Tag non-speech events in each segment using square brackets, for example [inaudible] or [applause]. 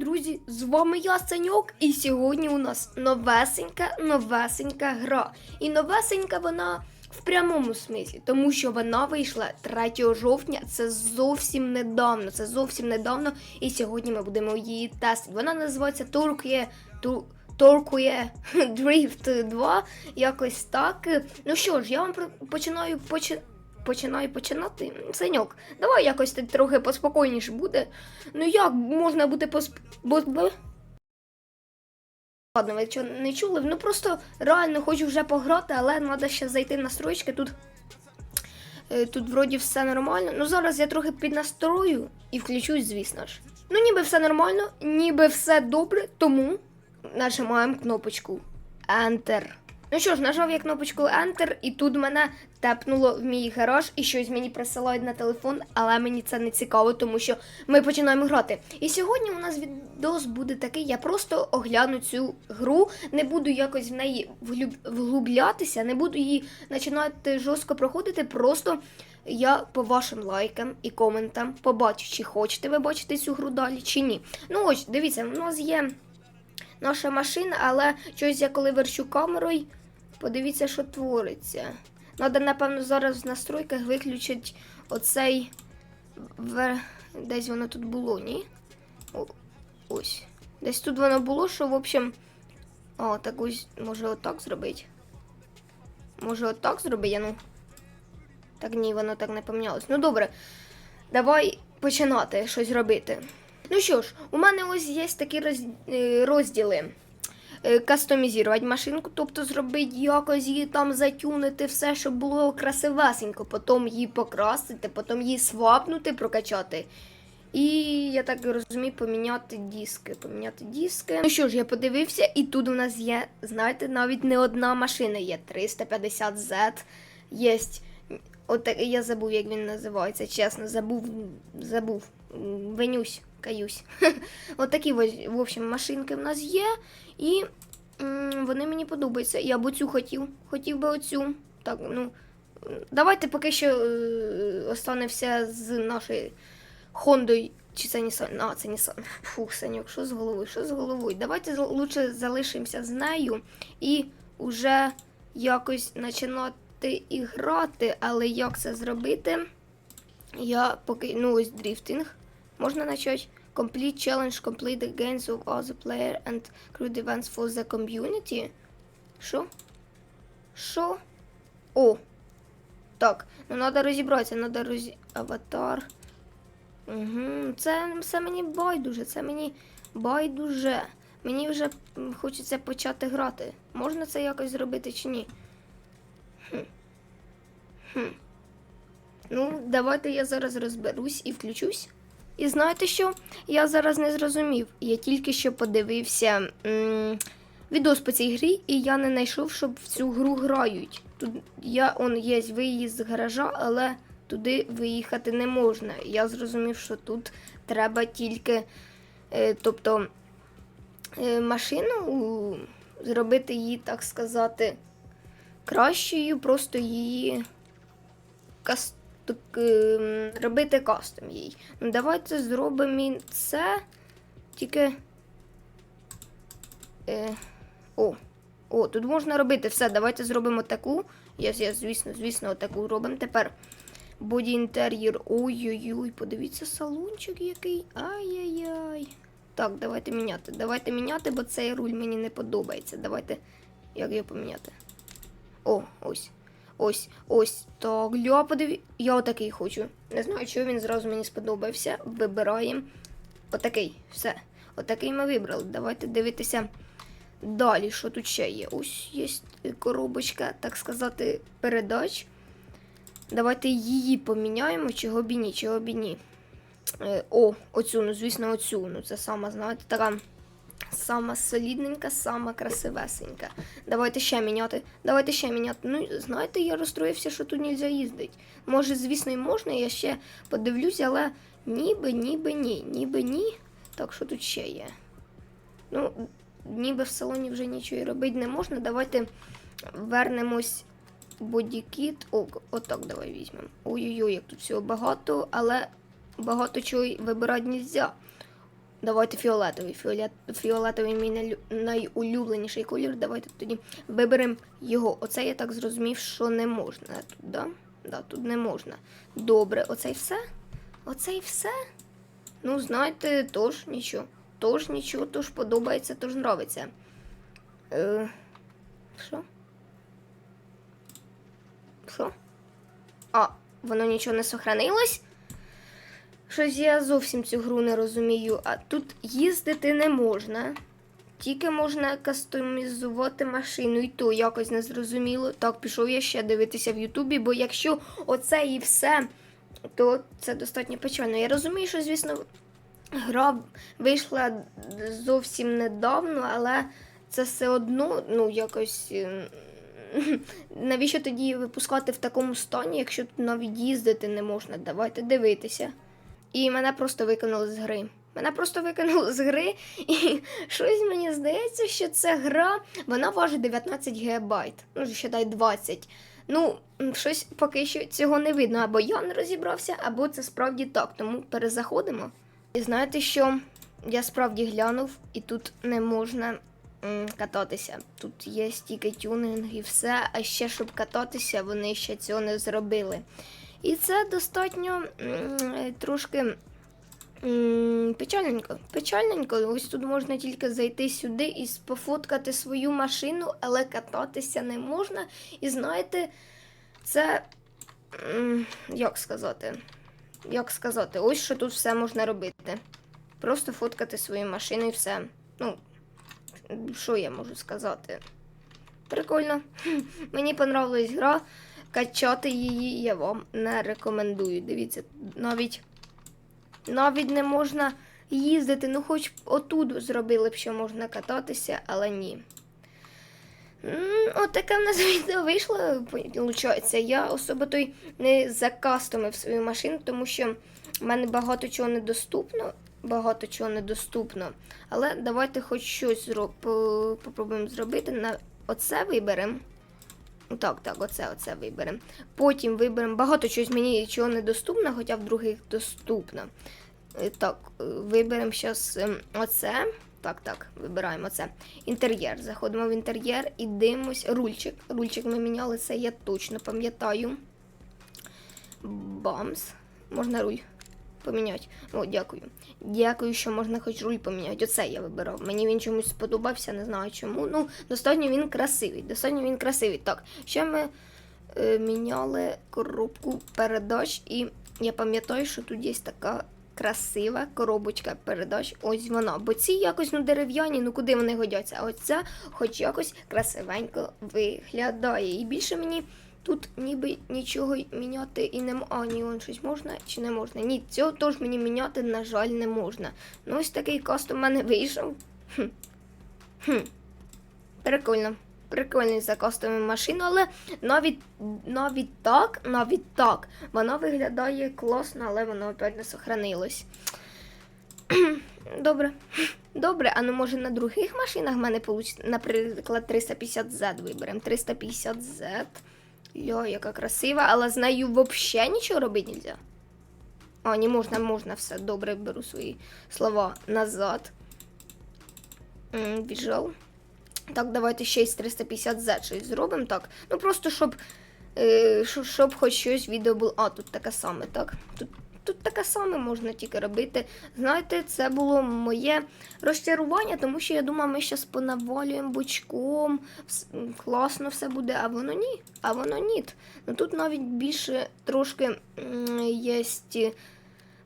друзі! З вами я, Саньок, і сьогодні у нас новесенька, новесенька гра. І новесенька вона в прямому смислі, тому що вона вийшла 3 жовтня. Це зовсім недавно. Це зовсім недавно. І сьогодні ми будемо її тестити. Вона називається Turkey Ту- Turkey [laughs] Drift 2. Якось так. Ну що ж, я вам починаю почи... Починаю починати. Саньок, давай якось так трохи поспокійніше буде. Ну як можна бути посп... Ладно, ви що не чули? Ну просто реально хочу вже пограти, але треба ще зайти в настройки. Тут, е, тут вроді все нормально. Ну зараз я трохи піднастрою і включусь, звісно ж. Ну ніби все нормально, ніби все добре, тому нажимаємо кнопочку Enter. Ну що ж, нажав я кнопочку Enter, і тут мене тепнуло в мій гараж, і щось мені присилають на телефон, але мені це не цікаво, тому що ми починаємо грати. І сьогодні у нас відос буде такий: я просто огляну цю гру, не буду якось в неї вглублятися, не буду її починати жорстко проходити. Просто я по вашим лайкам і коментам побачу, чи хочете ви бачити цю гру далі, чи ні. Ну ось, дивіться, у нас є наша машина, але щось я коли верчу камерою, подивіться, що твориться. Надо, напевно, зараз в настройках виключити оцей. Десь воно тут було, ні? О, ось. Десь тут воно було, що, в общем. О, так ось, може отак зробити. Може отак зробити, ну. Так ні, воно так не помінялось. Ну добре. Давай починати щось робити. Ну що ж, у мене ось є такі е, розділи. Е, Кастомізувати машинку, тобто зробити якось її там затюнити, все, щоб було красивесенько, потім її покрасити, потім її свапнути, прокачати. І я так розумію, поміняти диски. Поміняти диски. Ну що ж, я подивився, і тут у нас є, знаєте, навіть не одна машина є 350Z. Є. От я забув, як він називається, чесно, забув, забув. Винюсь, каюсь. [laughs] От такі в общем, машинки в нас є. І вони мені подобаються. Я б оцю хотів. Хотів би оцю. Так, ну. Давайте поки що е, останемося з нашою Хондою. Чи це Nissan? А, це Nissan. Фух, Саньок, що з головою? Що з головою? Давайте лучше залишимося з нею і вже якось починати і грати. Але як це зробити? Я поки ну ось дріфтинг. Можна почати. Complete challenge, complete the games of other player and create events for the community. Що? Що? О! Так, ну треба розібратися, треба розі... Аватар. Угу. Це все мені байдуже, це мені байдуже. Мені вже хочеться почати грати. Можна це якось зробити чи ні? Хм. Хм. Ну, давайте я зараз розберусь і включусь. І знаєте що? Я зараз не зрозумів. Я тільки що подивився м- відос по цій грі, і я не знайшов, щоб в цю гру грають. Тут я он є виїзд з гаража, але туди виїхати не можна. Я зрозумів, що тут треба тільки, е, тобто, е, машину зробити її, так сказати, кращою, просто її кас... так, ем, робити кастом їй. Ну, давайте зробимо це. Тільки. Е, о, о, тут можна робити все. Давайте зробимо таку. Я, я звісно, звісно, таку робимо. Тепер боді інтер'єр. Ой-ой-ой, подивіться, салончик який. Ай-яй-яй. Так, давайте міняти. Давайте міняти, бо цей руль мені не подобається. Давайте. Як його поміняти? О, ось. Ось, ось. Ля, подиві. Я отакий хочу. Не знаю, чого він зразу мені сподобався. Вибираємо. Отакий. Все. Отакий ми вибрали. Давайте дивитися далі, що тут ще є. Ось є коробочка, так сказати, передач. Давайте її поміняємо, чого б ні, чого б і ні. Е, о, оцю, ну звісно, оцю. Ну це сама, знаєте, така сама солідненька, сама красивесенька. Давайте ще міняти. Давайте ще міняти. Ну, знаєте, я розстроївся, що тут нельзя їздити. Може, звісно, і можна, я ще подивлюся, але ніби, ніби ні, ніби ні. Так, що тут ще є? Ну, ніби в салоні вже нічого робити не можна. Давайте вернемось бодікіт. О, отак давай візьмемо. Ой-ой-ой, як тут всього багато, але багато чого вибирати нельзя. Давайте фіолетовий. Фіолет... Фіолетовий мій найлю- найулюбленіший колір. Давайте тоді виберемо його. Оце я так зрозумів, що не можна тут, да? Да, тут не можна. Добре, оце й все? Оце й все? Ну, знаєте, тож нічого. Тож нічого, тож подобається, тож нравиться. Е, що? Що? А, воно нічого не сохранилось? Щось я зовсім цю гру не розумію. А тут їздити не можна. Тільки можна кастомізувати машину, і то якось не зрозуміло. Так, пішов я ще дивитися в Ютубі, бо якщо оце і все, то це достатньо печально. Я розумію, що, звісно, гра вийшла зовсім недавно, але це все одно, ну, якось. ем, [laughs] Навіщо тоді випускати в такому стані, якщо тут навіть їздити не можна? Давайте дивитися. І мене просто викинули з гри. Мене просто викинули з гри, і [laughs] щось мені здається, що ця гра вона важить 19 гігабайт. Ну, ще дай 20. Ну, щось поки що цього не видно. Або я не розібрався, або це справді так. Тому перезаходимо. І знаєте що? Я справді глянув, і тут не можна кататися. Тут є стільки тюнинг і все, а ще щоб кататися, вони ще цього не зробили. І це достатньо е, трошки печальненько. Печальненько. Ось тут можна тільки зайти сюди і пофоткати свою машину, але кататися не можна. І знаєте, це як сказати? Як сказати, ось що тут все можна робити. Просто фоткати свою машину і все. Ну, що я можу сказати? Прикольно. [laughs] Мені понравилась гра. Качати її я вам не рекомендую. Дивіться, навіть навіть не можна їздити. Ну, хоч отут зробили б, що можна кататися, але ні. М, От таке в нас [laughs] відео вийшло, виходить. Я особо той не закастомив свою машину, тому що в мене багато чого недоступно. Багато чого недоступно. Але давайте хоч щось зроб... попробуємо зробити. Оце виберемо. Так, так, оце, оце виберемо. Потім виберемо багато чогось мені чого недоступно, хоча в других доступно. Е, Так, е, виберемо зараз оце. Так, так, вибираємо оце. Інтер'єр. Заходимо в інтер'єр і дивимось. Рульчик. Рульчик ми міняли, це я точно пам'ятаю. Бамс. Можна руль поміняти. О, дякую. Дякую, що можна хоч руль поміняти. Оце я вибирав. Мені він чомусь сподобався, не знаю чому. Ну, достатньо він красивий. Достатньо він красивий. Так, ще ми е, міняли коробку передач, і я пам'ятаю, що тут є така красива коробочка передач. Ось вона. Бо ці якось ну, дерев'яні, ну куди вони годяться? А ось ця хоч якось красивенько виглядає. І більше мені. Тут ніби нічого міняти і не м- А, ні, он щось можна чи не можна? Ні, цього теж мені міняти, на жаль, не можна. Ну, ось такий кастом в мене вийшов. Хм. Хм. Прикольно. Прикольний за кастомну машину, але навіть, навіть так, навіть так, вона виглядає класно, але воно опять не сохранилось. Добре. Добре, а ну може на других машинах в мене получиться, наприклад, 350Z виберемо. 350Z. Йо, яка красива, але з нею взагалі нічого робити нельзя. А, не можна, можна все. Добре, беру свої слова назад. М, Біжав. Так, давайте ще із з 350Z щось зробимо. Так. Ну просто щоб, е, щоб хоч щось відео було. А, тут таке саме, так? Тут, тут таке саме можна тільки робити. Знаєте, це було моє розчарування, тому що я думала, ми зараз понавалюємо бочком, класно все буде, а воно ні. А воно ні. Ну тут навіть більше трошки є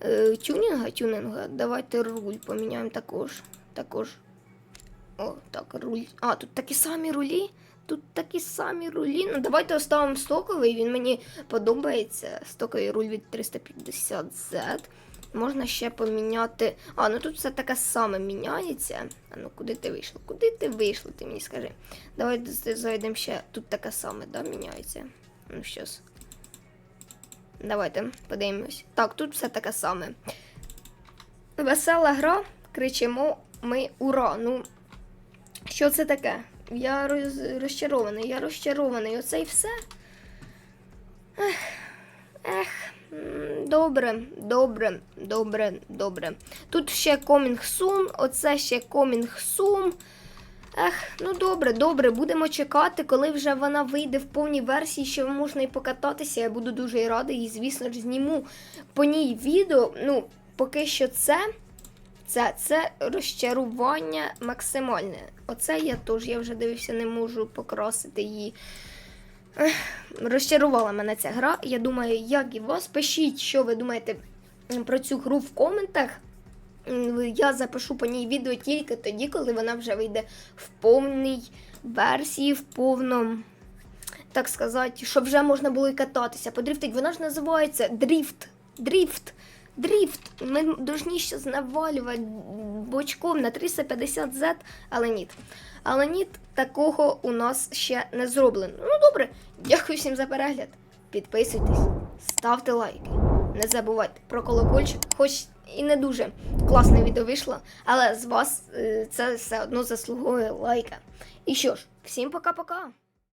е, тюнінга, тюнінга. Давайте руль поміняємо також. Також. О, так, руль. А, тут такі самі рулі. Тут такі самі рулі. Ну, давайте оставимо стоковий, він мені подобається. Стоковий руль від 350Z. Можна ще поміняти. А, ну тут все таке саме міняється. А ну куди ти вийшло? Куди ти вийшло, ти мені скажи. Давай зайдемо ще. Тут таке саме, да, міняється. Ну, щас. Давайте подивимось. Так, тут все таке саме. Весела гра, кричимо ми ура. Ну, що це таке? Я роз... розчарований, я розчарований. Оце і все. Ех, ех, Добре, добре, добре, добре. Тут ще Coming Soon, оце ще Coming Soon. Ех, ну добре, добре, будемо чекати, коли вже вона вийде в повній версії, що можна і покататися. Я буду дуже радий і, звісно ж, зніму по ній відео. Ну, поки що це. Це, це розчарування максимальне. Оце я теж, я вже дивився, не можу покрасити її. Розчарувала мене ця гра. Я думаю, як і вас. Пишіть, що ви думаєте про цю гру в коментах. Я запишу по ній відео тільки тоді, коли вона вже вийде в повній версії, в повному, так сказати, щоб вже можна було і кататися. Подрифтить, вона ж називається дріфт. Дріфт. Дріфт. Ми повинні зараз навалювати бочком на 350 Z, але ні. Але ні, такого у нас ще не зроблено. Ну добре, дякую всім за перегляд. Підписуйтесь, ставте лайки. Не забувайте про колокольчик, хоч і не дуже класне відео вийшло, але з вас е, це все одно заслуговує лайка. І що ж, всім пока-пока.